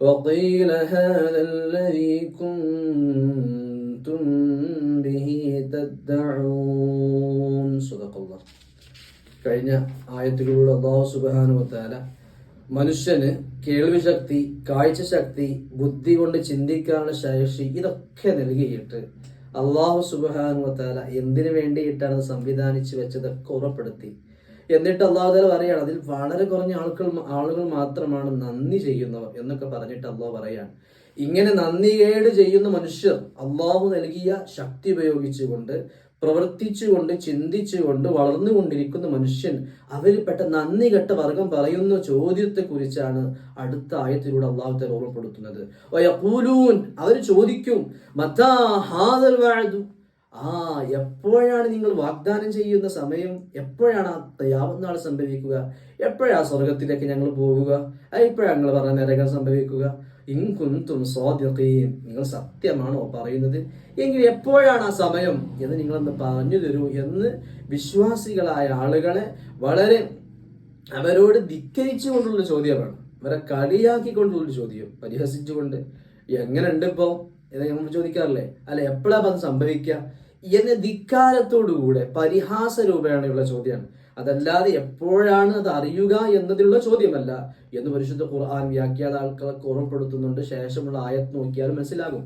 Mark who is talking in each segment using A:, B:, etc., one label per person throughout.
A: وقيل هذا الذي كنتم به تدعون صدق الله കഴിഞ്ഞ ആയത്തുകളിലൂടെ അള്ളാഹു സുബാനുവത്താല മനുഷ്യന് കേൾവി ശക്തി കാഴ്ച ശക്തി ബുദ്ധി കൊണ്ട് ചിന്തിക്കാനുള്ള ശേഷി ഇതൊക്കെ നൽകിയിട്ട് അള്ളാഹു സുബാനുവത്താല എന്തിനു വേണ്ടിയിട്ടാണ് അത് സംവിധാനിച്ചു വെച്ചതൊക്കെ ഉറപ്പെടുത്തി എന്നിട്ട് അള്ളാഹു താല പറയാണ് അതിൽ വളരെ കുറഞ്ഞ ആളുകൾ ആളുകൾ മാത്രമാണ് നന്ദി ചെയ്യുന്നവർ എന്നൊക്കെ പറഞ്ഞിട്ട് അള്ളാഹു പറയാണ്. ഇങ്ങനെ നന്ദികേട് ചെയ്യുന്ന മനുഷ്യർ അള്ളാഹു നൽകിയ ശക്തി ഉപയോഗിച്ചുകൊണ്ട് പ്രവർത്തിച്ചുകൊണ്ട് ചിന്തിച്ചുകൊണ്ട് വളർന്നുകൊണ്ടിരിക്കുന്ന മനുഷ്യൻ അവരിൽപ്പെട്ട നന്ദി കെട്ട വർഗം പറയുന്ന ചോദ്യത്തെക്കുറിച്ചാണ് അടുത്ത ആയത്തിലൂടെ അള്ളാഹുത്തെ ഓർമ്മപ്പെടുത്തുന്നത്. അവർ ചോദിക്കും മത്താ ഹാദൽ ആ എപ്പോഴാണ് നിങ്ങൾ വാഗ്ദാനം ചെയ്യുന്ന സമയം? എപ്പോഴാണ് ആ തയ്യാവുന്ന ആൾ സംഭവിക്കുക? എപ്പോഴാണ് സ്വർഗത്തിലേക്ക് ഞങ്ങൾ പോവുക എപ്പോഴാണ് ഞങ്ങൾ പറഞ്ഞ നരകം സംഭവിക്കുക? ഇൻകുന്തും സ്വാദ്യതയും നിങ്ങൾ സത്യമാണോ പറയുന്നത്? എങ്കിൽ എപ്പോഴാണ് ആ സമയം എന്ന് നിങ്ങളൊന്ന് പറഞ്ഞു തരൂ എന്ന് വിശ്വാസികളായ ആളുകളെ വളരെ അവരോട് ധിക്കരിച്ചുകൊണ്ടുള്ള ചോദ്യമാണ്. അവരെ കളിയാക്കിക്കൊണ്ടുള്ള ചോദ്യം. പരിഹസിച്ചുകൊണ്ട്. എങ്ങനെയുണ്ട് ഇപ്പോ? എന്നൊക്കെ നമ്മൾ ചോദിക്കാറില്ലേ? അല്ല എപ്പോഴാണ് അത് സംഭവിക്കുക എന്ന ധിക്കാരത്തോടുകൂടെ പരിഹാസ രൂപേണയുള്ള ചോദ്യമാണ്. അതല്ലാതെ എപ്പോഴാണ് അത് അറിയുക എന്നതിലുള്ള ചോദ്യമല്ല. എന്ന് പരിശുദ്ധ ഖുർആൻ വ്യാഖ്യാത ആൾക്കാർക്ക് ഓർമ്മപ്പെടുത്തുന്നുണ്ട്. ശേഷമുള്ള ആയത് നോക്കിയാൽ മനസ്സിലാകും.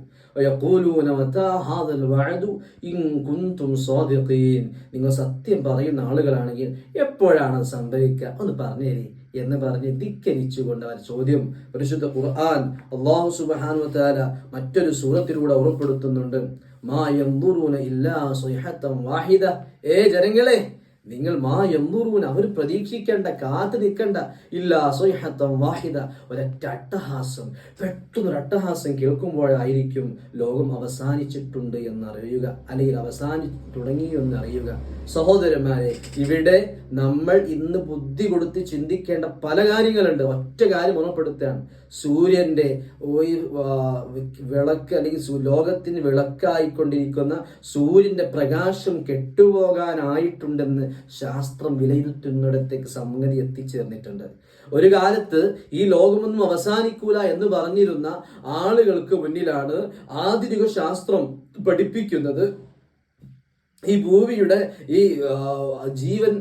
A: നിങ്ങൾ സത്യം പറയുന്ന ആളുകളാണെങ്കിൽ എപ്പോഴാണ് അത് സംഭവിക്കുക? ഒന്ന് പറഞ്ഞു തരേ എന്ന് പറഞ്ഞ് ധിക്കരിച്ചുകൊണ്ട് അവർ ചോദ്യം പരിശുദ്ധ ഖുർആൻ അള്ളാഹു സുബാനു താര മറ്റൊരു സൂറത്തിലൂടെ ഉറപ്പെടുത്തുന്നുണ്ട് മാ ഇല്ലാ വാഹിദ. ഏ ജനങ്ങളെ നിങ്ങൾ മാ എന്നൂറൂൻ അവർ പ്രതീക്ഷിക്കേണ്ട കാത്തു നിൽക്കേണ്ട. ഇല്ല സ്വൈഹത്തം വാഹിദ ഒരൊറ്റ അട്ടഹാസം. പെട്ടെന്നൊരു അട്ടഹാസം കേൾക്കുമ്പോഴായിരിക്കും ലോകം അവസാനിച്ചിട്ടുണ്ട് എന്നറിയുക. അല്ലെങ്കിൽ അവസാനി തുടങ്ങി എന്നറിയുക. സഹോദരന്മാരെ ഇവിടെ നമ്മൾ ഇന്ന് ബുദ്ധി കൊടുത്ത് ചിന്തിക്കേണ്ട പല കാര്യങ്ങളുണ്ട്. ഒറ്റ കാര്യം ഓർമ്മപ്പെടുത്തുകയാണ് സൂര്യന്റെ ഒരു, വിളക്ക് അല്ലെങ്കിൽ ലോകത്തിന് വിളക്കായിക്കൊണ്ടിരിക്കുന്ന സൂര്യന്റെ പ്രകാശം കെട്ടുപോകാനായിട്ടുണ്ടെന്ന് ശാസ്ത്രം വിലയിരുത്തുന്നിടത്തേക്ക് സംഗതി എത്തിച്ചേർന്നിട്ടുണ്ട്. ഒരു കാലത്ത് ഈ ലോകമൊന്നും അവസാനിക്കൂല എന്ന് പറഞ്ഞിരുന്ന ആളുകൾക്ക് മുന്നിലാണ് ആധുനിക ശാസ്ത്രം പഠിപ്പിക്കുന്നത്. ഈ ഭൂമിയുടെ ഈ ജീവൻ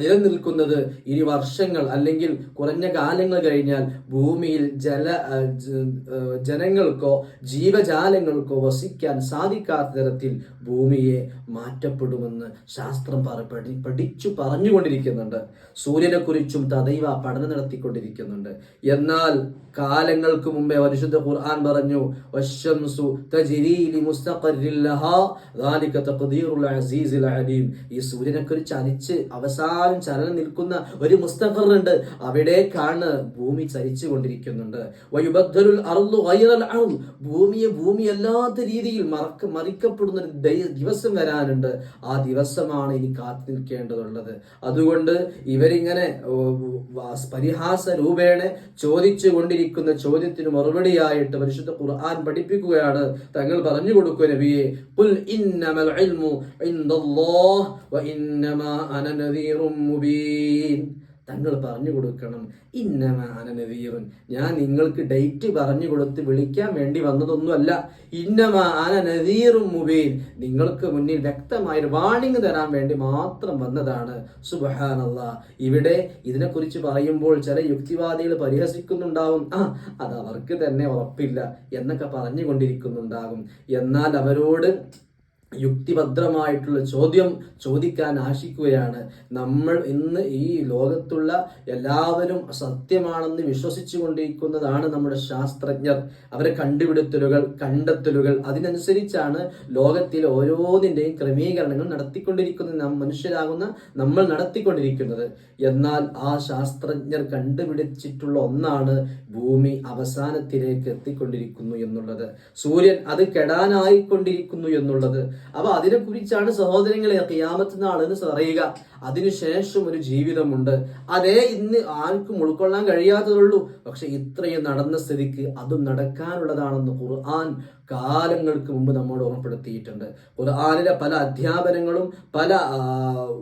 A: നിലനിൽക്കുന്നത് ഇനി വർഷങ്ങൾ അല്ലെങ്കിൽ കുറഞ്ഞ കാലങ്ങൾ കഴിഞ്ഞാൽ ഭൂമിയിൽ ജല ജനങ്ങൾക്കോ ജീവജാലങ്ങൾക്കോ വസിക്കാൻ സാധിക്കാത്ത തരത്തിൽ ഭൂമിയെ മാറ്റപ്പെടുമെന്ന് ശാസ്ത്രം പഠി പഠിച്ചു പറഞ്ഞുകൊണ്ടിരിക്കുന്നുണ്ട്. സൂര്യനെക്കുറിച്ചും തദൈവ പഠനം നടത്തിക്കൊണ്ടിരിക്കുന്നുണ്ട്. എന്നാൽ കാലങ്ങൾക്ക് മുമ്പേ പരിശുദ്ധ ഖുർആൻ പറഞ്ഞു "വശംസു തജ്രീ ലിമുസ്തഖറിൻ ലഹാ ذلك تقدير العزيز العليم." ഈ സൂര്യനെ കുറിച്ച് അനിച്ച് അവസാനം ചലനം നിൽക്കുന്ന ഒരു മുസ്തഖർ ഉണ്ട് അവിടേക്കാണ് ഭൂമി ചലിച്ചു കൊണ്ടിരിക്കുന്നുണ്ട് വയുബദ്ദലുൽ അർളു ഗൈറൽ അർള്. ഭൂമിയെ ഭൂമി അല്ലാത്ത രീതിയിൽ മറക്ക മറിക്കപ്പെടുന്ന ഒരു ദയ- ദിവസം വരാനുണ്ട് ആ ദിവസമാണ് ഇനി കാത്തു നിൽക്കേണ്ടതുള്ളത് അതുകൊണ്ട് ഇവരിങ്ങനെ ഓ, വാ- പരിഹാസ രൂപേണ ചോദിച്ചു കൊണ്ടിരിക്കുന്ന ചോദ്യത്തിന് മറുപടിയായിട്ട് പരിശുദ്ധ ഖുർആൻ പഠിപ്പിക്കുകയാണ്. തങ്ങൾ പറഞ്ഞു കൊടുക്കുക നബിയെ "ഖുൽ ഇന്നമൽ ഇൽമു ഇൻദല്ലാഹ് വ ഇന്നമാ അന നദീറും മുബീൻ. തങ്ങൾ പറഞ്ഞു കൊടുക്കണം. ഇന്നമ അനനവീറുൻ ഞാൻ നിങ്ങൾക്ക് ഡേറ്റ് പറഞ്ഞു കൊടുത്ത് വിളിക്കാൻ വേണ്ടി വന്നതൊന്നുമല്ല. ഇന്നമ അനനവീറും മുബീൻ. നിങ്ങൾക്ക് മുന്നിൽ വ്യക്തമായ ഒരു വാണിംഗ് തരാൻ വേണ്ടി മാത്രം വന്നതാണ്. സുബഹാനല്ല. ഇവിടെ ഇതിനെക്കുറിച്ച് പറയുമ്പോൾ ചില യുക്തിവാദികൾ പരിഹസിക്കുന്നുണ്ടാവും. ആ അത് അവർക്ക് തന്നെ ഉറപ്പില്ല എന്നൊക്കെ പറഞ്ഞുകൊണ്ടിരിക്കുന്നുണ്ടാകും. എന്നാൽ അവരോട് യുക്തിഭദ്രമായിട്ടുള്ള ചോദ്യം ചോദിക്കാൻ ആശിക്കുകയാണ് നമ്മൾ ഇന്ന് ഈ ലോകത്തുള്ള എല്ലാവരും സത്യമാണെന്ന് വിശ്വസിച്ചു കൊണ്ടിരിക്കുന്നതാണ് നമ്മുടെ ശാസ്ത്രജ്ഞർ. അവരെ കണ്ടുപിടുത്തലുകൾ കണ്ടെത്തലുകൾ അതിനനുസരിച്ചാണ് ലോകത്തിലെ ഓരോന്നിന്റെയും ക്രമീകരണങ്ങൾ നടത്തിക്കൊണ്ടിരിക്കുന്നത് നാം മനുഷ്യരാകുന്ന നമ്മൾ നടത്തിക്കൊണ്ടിരിക്കുന്നത്. എന്നാൽ ആ ശാസ്ത്രജ്ഞർ കണ്ടുപിടിച്ചിട്ടുള്ള ഒന്നാണ് ഭൂമി അവസാനത്തിലേക്ക് എത്തിക്കൊണ്ടിരിക്കുന്നു എന്നുള്ളത്. സൂര്യൻ അത് കെടാനായിക്കൊണ്ടിരിക്കുന്നു എന്നുള്ളത്. അപ്പൊ അതിനെ കുറിച്ചാണ് സഹോദരങ്ങളെ ഖിയാമത്ത് നാളെന്ന് പറയുക അതിനുശേഷം ഒരു ജീവിതമുണ്ട്. അതേ ഇന്ന് ആർക്കും ഉൾക്കൊള്ളാൻ കഴിയാത്തതുള്ളൂ. പക്ഷെ ഇത്രയും നടന്ന സ്ഥിതിക്ക് അതും നടക്കാനുള്ളതാണെന്ന് ഖുർആൻ കാലങ്ങൾക്ക് മുമ്പ് നമ്മോട് ഓർമ്മപ്പെടുത്തിയിട്ടുണ്ട്. ഖുർആാനിലെ പല അധ്യാപനങ്ങളും പല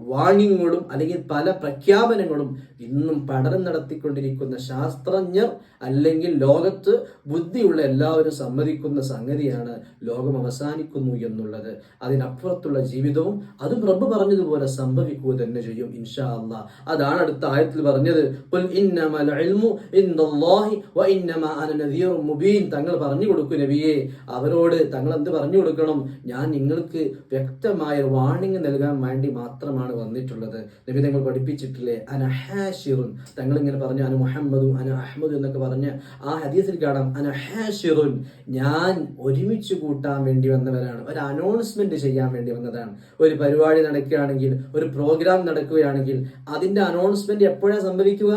A: വാണിങ്ങുകളും അല്ലെങ്കിൽ പല പ്രഖ്യാപനങ്ങളും ഇന്നും പഠനം നടത്തിക്കൊണ്ടിരിക്കുന്ന ശാസ്ത്രജ്ഞർ അല്ലെങ്കിൽ ലോകത്ത് ബുദ്ധിയുള്ള എല്ലാവരും സമ്മതിക്കുന്ന സംഗതിയാണ് ലോകം അവസാനിക്കുന്നു എന്നുള്ളത്. അതിനപ്പുറത്തുള്ള ജീവിതവും അതും റബ്ബ് പറഞ്ഞതുപോലെ സംഭവിക്കുക തന്നെ ചെയ്യും ഇൻഷാ അള്ളാ അതാണ് അടുത്ത ആയത്തിൽ പറഞ്ഞത്. "ഖുൽ ഇന്നമൽ ഇൽമു ഇൻദല്ലാഹി വ ഇന്നമാ അന നദീറും മുബീൻ. തങ്ങൾ പറഞ്ഞു കൊടുക്കൂ നബിയെ. അവരോട് തങ്ങൾ എന്ത് പറഞ്ഞു കൊടുക്കണം? ഞാൻ നിങ്ങൾക്ക് വ്യക്തമായ വാണിംഗ് നൽകാൻ വേണ്ടി മാത്രമാണ് വന്നിട്ടുള്ളത്. നബി തങ്ങൾ പഠിപ്പിച്ചിട്ടില്ലേ? അന ഹാഷിറുൻ. തങ്ങൾ ഇങ്ങനെ പറഞ്ഞു അനു മുഹമ്മദും അനു അഹമ്മദ് എന്നൊക്കെ പറഞ്ഞ് ആ ഹദീസിൽ കാണാം അനഹാഷിറുൻ ഞാൻ ഒരുമിച്ച് കൂട്ടാൻ വേണ്ടി വന്നവരാണ്. ഒരു അനൗൺസ്മെന്റ് ചെയ്യാൻ വേണ്ടി വന്നതാണ്. ഒരു പരിപാടി നടക്കുകയാണെങ്കിൽ ഒരു പ്രോഗ്രാം നടക്കുകയാണെങ്കിൽ അതിന്റെ അനൗൺസ്മെന്റ് എപ്പോഴാണ് സംഭവിക്കുക?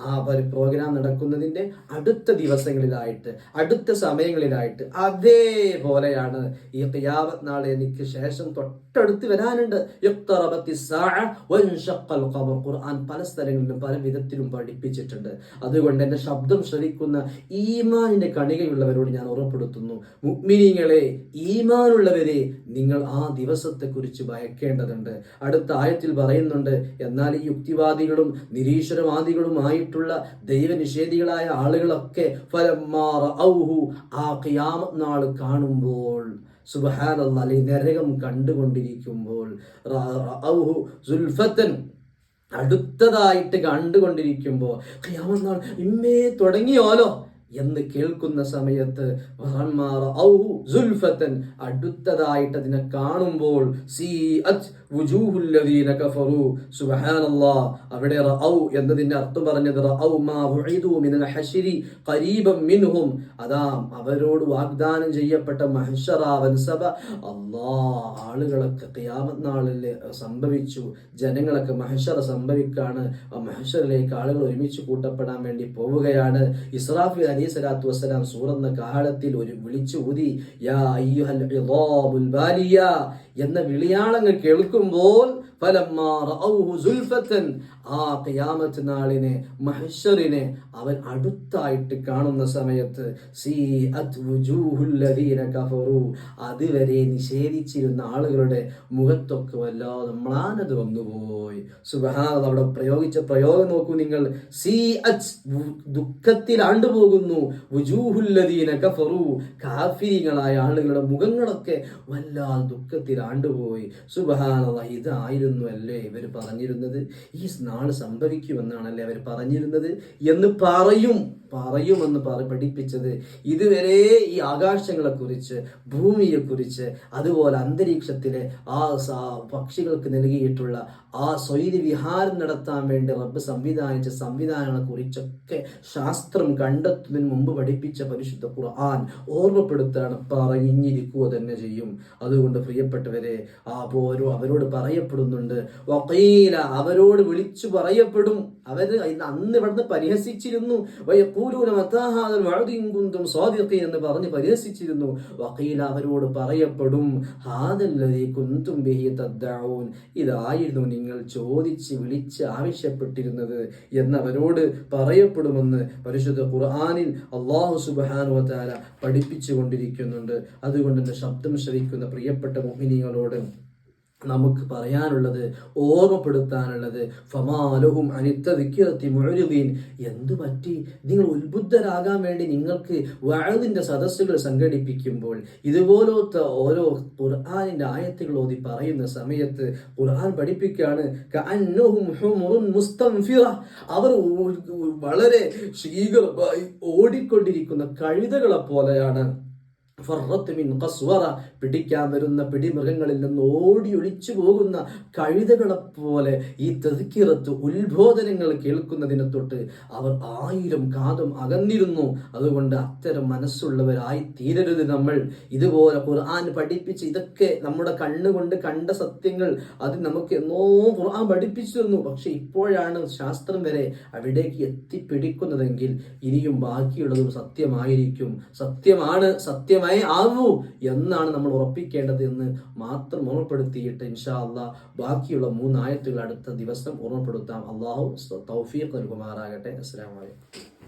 A: ആ ഒരു പ്രോഗ്രാം നടക്കുന്നതിന്റെ അടുത്ത ദിവസങ്ങളിലായിട്ട് അടുത്ത സമയങ്ങളിലായിട്ട് അതേപോലെയാണ് ഈ ഖിയാമത്ത് നാൾ എനിക്ക് ശേഷം തൊട്ടടുത്ത് വരാനുണ്ട്. ഖുർആൻ പല സ്ഥലങ്ങളിലും പല വിധത്തിലും പഠിപ്പിച്ചിട്ടുണ്ട്. അതുകൊണ്ട് എന്റെ ശബ്ദം ശ്രവിക്കുന്ന ഈമാനിന്റെ കണികയുള്ളവരോട് ഞാൻ ഉറപ്പെടുത്തുന്നു. മുഗ്മിനിങ്ങളെ ഈമാനുള്ളവരെ നിങ്ങൾ ആ ദിവസത്തെക്കുറിച്ച് ഭയക്കേണ്ടതുണ്ട്. അടുത്ത ആയത്തിൽ പറയുന്നുണ്ട് എന്നാൽ ഈ യുക്തിവാദികളും നിരീശ്വരവാദികളുമായിട്ടുള്ള ദൈവനിഷേധികളായ ആളുകളൊക്കെ നാൾ കാണുമ്പോൾ അല്ലെങ്കിൽ നരകം കണ്ടുകൊണ്ടിരിക്കുമ്പോൾ അടുത്തതായിട്ട് കണ്ടുകൊണ്ടിരിക്കുമ്പോൾ നാൾ ഇമ്മേ തുടങ്ങിയോലോ എന്ന് കേൾക്കുന്ന സമയത്ത് അടുത്തതായിട്ട് അതിനെ കാണുമ്പോൾ സുബ്ഹാനല്ലാഹ് അവിടെ റഔ എന്നതിന്റെ അർത്ഥം പറഞ്ഞത് റഔ മാ ഹശരി ഖരീബം മിൻഹും. അതാ അവരോട് വാഗ്ദാനം ചെയ്യപ്പെട്ട മഹ്ശറ വൻസബ അല്ലാ ആളുകളൊക്കെ ഖിയാമത്ത് നാളിൽ സംഭവിച്ചു. ജനങ്ങളൊക്കെ മഹ്ശറ സംഭവിക്കാണ്. ആ മഹ്ശറിലേക്ക് ആളുകൾ ഒരുമിച്ച് കൂട്ടപ്പെടാൻ വേണ്ടി പോവുകയാണ്. ഇസ്രാഫി അലി സ്വലാത്തു വസ്സലാം സൂറന്ന കാലത്തിൽ ഒരു വിളിച്ചു ഊതി യാ അയ്യുഹൽ എന്ന വിളിയാളങ്ങൾ കേൾക്കുമ്പോൾ இருக்கும் போல் ആ ഖിയാമത്ത് നാളിനെ അവൻ അടുത്തായിട്ട് കാണുന്ന സമയത്ത് അതുവരെ നിഷേധിച്ചിരുന്ന ആളുകളുടെ മുഖത്തൊക്കെ വല്ലാതെ മ്ലാനത് വന്നുപോയി. സുബ്ഹാനല്ലാഹ് അവിടെ പ്രയോഗിച്ച പ്രയോഗം നോക്കൂ നിങ്ങൾ. സി അച്ച് ദുഃഖത്തിൽ ആണ്ടുപോകുന്നു. വുജൂഹുല്ലദീന കഫറു. കാഫിരികളായ ആളുകളുടെ മുഖങ്ങളൊക്കെ വല്ലാതെ ദുഃഖത്തിൽ ആണ്ടുപോയി. സുബ്ഹാനല്ലാഹ് ഇതായിരുന്നു അല്ലേ ഇവർ പറഞ്ഞിരുന്നത് ഈ നാൾ സംഭവിക്കുമെന്നാണല്ലേ അവർ പറഞ്ഞിരുന്നത്? എന്ന് പറയും പറയുമെന്ന് പറ പഠിപ്പിച്ചത്. ഇതുവരെ ഈ ആകാശങ്ങളെക്കുറിച്ച് ഭൂമിയെക്കുറിച്ച് ഭൂമിയെ കുറിച്ച് അതുപോലെ അന്തരീക്ഷത്തിലെ ആ പക്ഷികൾക്ക് നൽകിയിട്ടുള്ള ആ സ്വൈര്യ വിഹാരം നടത്താൻ വേണ്ടി റബ്ബ് സംവിധാനിച്ച സംവിധാനങ്ങളെക്കുറിച്ചൊക്കെ ശാസ്ത്രം കണ്ടെത്തുന്നതിന് മുമ്പ് പഠിപ്പിച്ച പരിശുദ്ധ ഖുർആൻ ഓർമ്മപ്പെടുത്താണ് പറഞ്ഞിരിക്കുക തന്നെ ചെയ്യും. അതുകൊണ്ട് പ്രിയപ്പെട്ടവരെ ആ പോരോ അവരോട് പറയപ്പെടുന്നുണ്ട് വക്കീല അവരോട് വിളിച്ചു പറയപ്പെടും. അവർ അന്ന് ഇവിടുന്ന് പരിഹസിച്ചിരുന്നു. എന്ന് പറഞ്ഞ് പരിഹസിച്ചിരുന്നു. വക്കീല അവരോട് പറയപ്പെടും. ബിഹി ഇതായിരുന്നു നിങ്ങൾ ചോദിച്ച് വിളിച്ച് ആവശ്യപ്പെട്ടിരുന്നത് എന്നവരോട് പറയപ്പെടുമെന്ന് പരിശുദ്ധ ഖുർആാനിൽ അള്ളാഹു സുബ്ഹാനഹു വതആല പഠിപ്പിച്ചു കൊണ്ടിരിക്കുന്നുണ്ട് അതുകൊണ്ട് തന്നെ ശബ്ദം ശ്രവിക്കുന്ന പ്രിയപ്പെട്ട മുഅ്മിനീങ്ങളോട് നമുക്ക് പറയാനുള്ളത് ഓർമ്മപ്പെടുത്താനുള്ളത്. ഫമാലഹും അനിത്ത വിക്കിറത്തി മുഴരുകീൻ എന്തു പറ്റി? നിങ്ങൾ ഉത്ബുദ്ധരാകാൻ വേണ്ടി നിങ്ങൾക്ക് വഴതിന്റെ സദസ്സുകൾ സംഘടിപ്പിക്കുമ്പോൾ ഇതുപോലത്തെ ഓരോ ഖുർആാനിന്റെ ആയത്തുകൾ ഓതി പറയുന്ന സമയത്ത് ഖുർആൻ പഠിപ്പിക്കുകയാണ്. അവർ വളരെ ശീഘ്രമായി ഓടിക്കൊണ്ടിരിക്കുന്ന കഴുതകളെ പോലെയാണ്. മിൻ ഖസ്വറ പിടിക്കാൻ വരുന്ന പിടിമൃഗങ്ങളിൽ നിന്ന് ഓടി ഒളിച്ചു പോകുന്ന കഴുതകളെ പോലെ ഈ തെതുക്കിറത്ത് ഉത്ബോധനങ്ങൾ കേൾക്കുന്നതിനെ തൊട്ട് അവർ ആയിരം കാതും അകന്നിരുന്നു. അതുകൊണ്ട് അത്തരം മനസ്സുള്ളവരായി തീരരുത് നമ്മൾ. ഇതുപോലെ ഖുർആൻ പഠിപ്പിച്ച് ഇതൊക്കെ നമ്മുടെ കണ്ണുകൊണ്ട് കണ്ട സത്യങ്ങൾ അത് നമുക്ക് എന്നോ ഖുർആൻ പഠിപ്പിച്ചു തന്നു. പക്ഷെ ഇപ്പോഴാണ് ശാസ്ത്രം വരെ അവിടേക്ക് എത്തിപ്പിടിക്കുന്നതെങ്കിൽ ഇനിയും ബാക്കിയുള്ളതും സത്യമായിരിക്കും. സത്യമാണ് സത്യമായി ആവൂ എന്നാണ് നമ്മൾ ഉറപ്പിക്കേണ്ടത് എന്ന് മാത്രം ഓർമ്മപ്പെടുത്തിയിട്ട് ഇൻഷാ അള്ളാ ബാക്കിയുള്ള മൂന്നായത്തുകൾ അടുത്ത ദിവസം ഓർമ്മപ്പെടുത്താം. അള്ളാഹു തൗഫീഖ് നൽകുമാറാകട്ടെ. അസ്സാം അലൈക്കും.